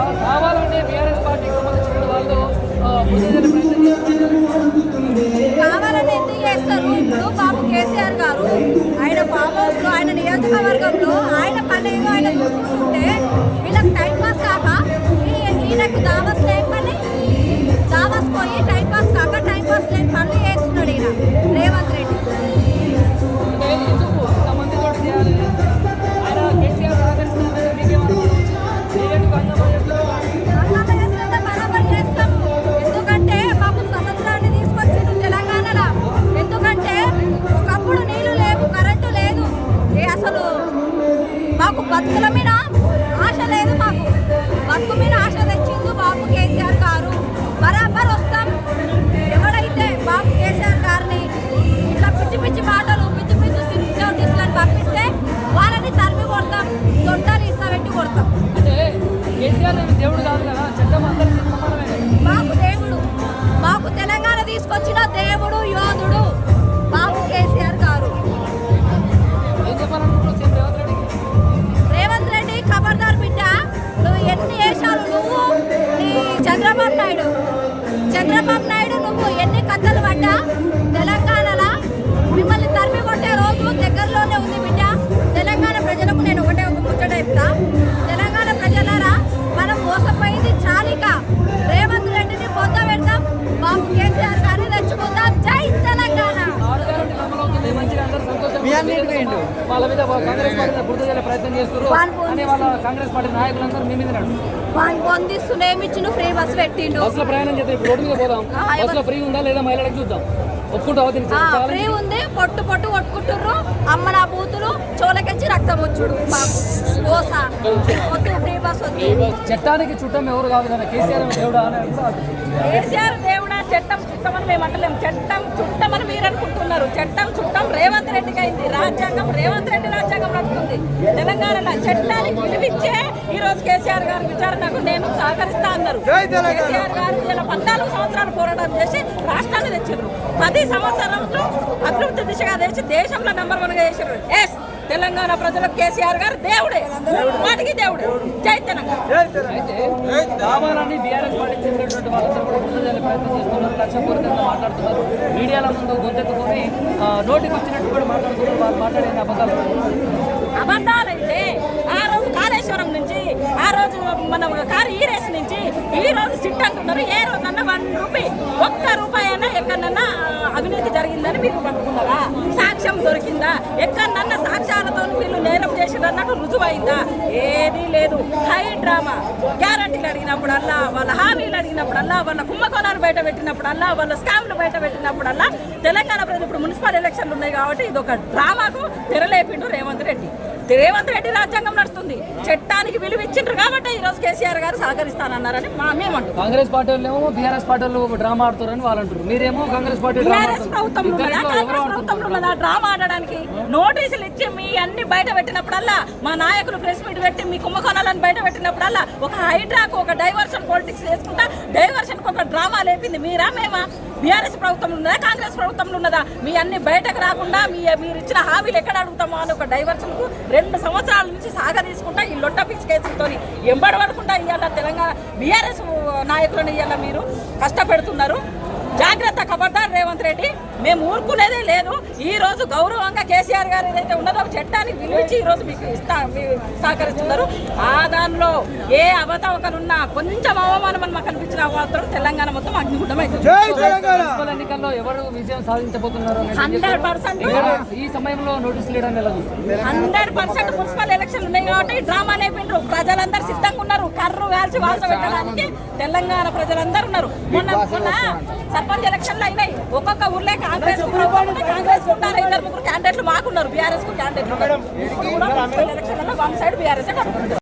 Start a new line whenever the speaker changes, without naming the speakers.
కావాలనే కేసీఆర్ గారు ఆయన పాపంలో ఆయన నియోజకవర్గంలో
ఆయన పని ఆయన చూసుకుంటున్నారు తీసుకొచ్చిన దేవుడు యోధుడు
వాళ్ళ మీద కాంగ్రెస్ పార్టీ ప్రయత్నం చేస్తున్నారు.
వాళ్ళ
కాంగ్రెస్ నాయకులందరూ మీ మీద
ఫ్రీ బస్ పెట్టిండు.
బస్సులో ప్రయాణం చేస్తే ఇప్పుడు రోడ్డు మీద పోదాం.
ఆ, ఎవరు-
బస్సులో ఫ్రీ ఉందా లేదా మహిళలకు చూద్దాం.
ఫ్రీ ఉంది పొట్టు పొట్టు కొట్టుకుంటుర్రు. అమ్మ నా బూతులు చోలకెచ్చి రక్తం వచ్చుడు ఫ్రీ బస్
చట్టానికి చుట్టం ఎవరు కాదు కదా కేసీఆర్ దేవుడా.
కేసీఆర్ దేవుడా చట్టం చుట్టమని మేము అంటలేము చట్టం చుట్టమని మీరు అనుకుంటున్నారు. చట్టం చుట్టం రేవంత్ రెడ్డికి అయింది. రాజ్యాంగం రేవంత్ రెడ్డి రాజ్యాంగం నడుస్తుంది తెలంగాణలో చట్టానికి విలువిచ్చే ఈ రోజు కేసీఆర్ గారి విచారణకు నేను సహకరిస్తా అన్నారు. కేసీఆర్ గారు ఇలా పద్నాలుగు సంవత్సరాలు పోరాటం చేసి రాష్ట్రాన్ని తెచ్చారు పది సంవత్సరంలో అభివృద్ధి దిశగా తెచ్చి దేశంలో నెంబర్ వన్గా చేశారు ఎస్ తెలంగాణ ప్రజలకు కేసీఆర్ గారు దేవుడే. వాటికి దేవుడే. జై తెలంగాణ.
అయితే కావాలని బీఆర్ఎస్ పార్టీ చెందినటువంటి వాళ్ళందరూ కూడా బురద జల్లే ప్రయత్నం చేస్తున్నారు. లక్ష్యపూరితంగా మాట్లాడుతున్నారు. మీడియాల ముందు గొంతెత్తుకొని ఆ, నోటికి వచ్చినట్టు కూడా మాట్లాడుతున్నారు. వాళ్ళు మాట్లాడేది అబద్ధాలు.
అబద్ధాలైతే ఆ రోజు కాళేశ్వరం నుంచి ఆ రోజు మన కారు ఈ రేస్ నుంచి ఈ రోజు సిట్ అంటున్నారు. ఏ రోజన్నా వన్ రూపీ ఒక్క రూపాయి ఎక్కడన్నా అవినీతి జరిగిందని మీరు పట్టుకున్నారా సాక్ష్యం దొరికిందా? ఎక్కడన్నా సాక్ష్యాలతో వీళ్ళు నేరం చేసిరన్నట్టు రుజువైందా? ఏదీ లేదు. High drama. గ్యారంటీలు అడిగినప్పుడల్లా వాళ్ళ హామీలు అడిగినప్పుడల్లా వాళ్ళ కుంభకోణాలు బయట పెట్టినప్పుడల్లా వాళ్ళ స్కామ్లు బయట పెట్టినప్పుడల్లా తెలంగాణ ప్రజలు ఇప్పుడు మున్సిపల్ ఎలక్షన్లు ఉన్నాయి కాబట్టి ఇది ఒక డ్రామాకు తెరలేపిండు రేవంత్ రెడ్డి. రేవంత్ రెడ్డి రాజ్యాంగం నడుస్తుంది. చట్టానికి విలువ ఇచ్చిండ్రు కాబట్టి ఈ రోజు కేసీఆర్ గారు సహకరిస్తానన్నారని మా మేమంటాం
కాంగ్రెస్ పార్టీ వాళ్ళు ఏమో బీఆర్ఎస్ పార్టీ వాళ్ళు డ్రామా ఆడుతారని వాళ్ళు అంటారు మీరేమో కాంగ్రెస్ పార్టీ డ్రామా
టీఆర్ఎస్ ప్రభుత్వం. ఉన్నదా? కాంగ్రెస్ ఉన్నదా? డ్రామా ఆడడానికి నోటీసులు ఇచ్చి మీ అన్ని బయట పెట్టినప్పుడల్లా మా నాయకులు ప్రెస్ మీట్ పెట్టి మీ కుంభకోణాలను బయట పెట్టినప్పుడల్లా ఒక హైడ్రాకు ఒక డైవర్షన్ పాలిటిక్స్ చేసుకుంటా డైవర్షన్ ఒక చెప్పింది. మీరా మేమా? బీఆర్ఎస్ ప్రభుత్వం ఉన్నదా? కాంగ్రెస్ ప్రభుత్వంలో ఉన్నదా? మీ అన్ని బయటకు రాకుండా మీ మీరు ఇచ్చిన హామీలు ఎక్కడ అడుగుతామో అని ఒక డైవర్షన్కు రెండు సంవత్సరాల నుంచి సాగ తీసుకుంటా ఈ లొట్ట పిచ్చి కేసులతో ఎంబడి పడకుండా ఇవాళ తెలంగాణ బీఆర్ఎస్ నాయకులను ఇవాళ మీరు. కష్టపెడుతున్నారు. జాగ్రత్త ఖబర్దార్ రేవంత్ రెడ్డి. మేము ఊరుకునేదే లేదు. ఈ రోజు గౌరవంగా కేసీఆర్ గారు ఏదైతే ఉన్నదో చట్టానికి విలువించి ఈ రోజు మీకు ఇస్తా మీ- సహకరిస్తున్నారు. ఆ దానిలో ఏ అవతవకలున్నా కొంచెం అవమానం అని మాకు అనిపించిన మాత్రం తెలంగాణ మొత్తం అగ్నిగుండం అవుతుంది
ఎన్నికల్లో ఎవరు విజయం సాధించబోతున్నారు
హండ్రెడ్ పర్సెంట్
ఈ సమయంలో నోటీసులు ఇవ్వడం
హండ్రెడ్ పర్సెంట్ మున్సిపల్ ఎలక్షన్లు ఉన్నాయి కాబట్టి డ్రామా లేపిండ్రు ప్రజలందరూ సిద్ధంగా ఉన్నారు. కర్రు వేల్చి వాల్చ పెట్టడానికి తెలంగాణ ప్రజలందరూ ఉన్నారు. మొన్న మొన్న సర్పంచ్ ఎలక్షన్లు అయినాయి. ఒక్కొక్క ఊర్లే కాంగ్రెస్ కాంగ్రెస్ ఉన్నారు ఇద్దరు ముగ్గురు క్యాండిడేట్లు మాకున్నారు. బీఆర్ఎస్కు క్యాండిడేట్లు ఎలక్షన్లలో వన్ సైడ్ బీఆర్ఎస్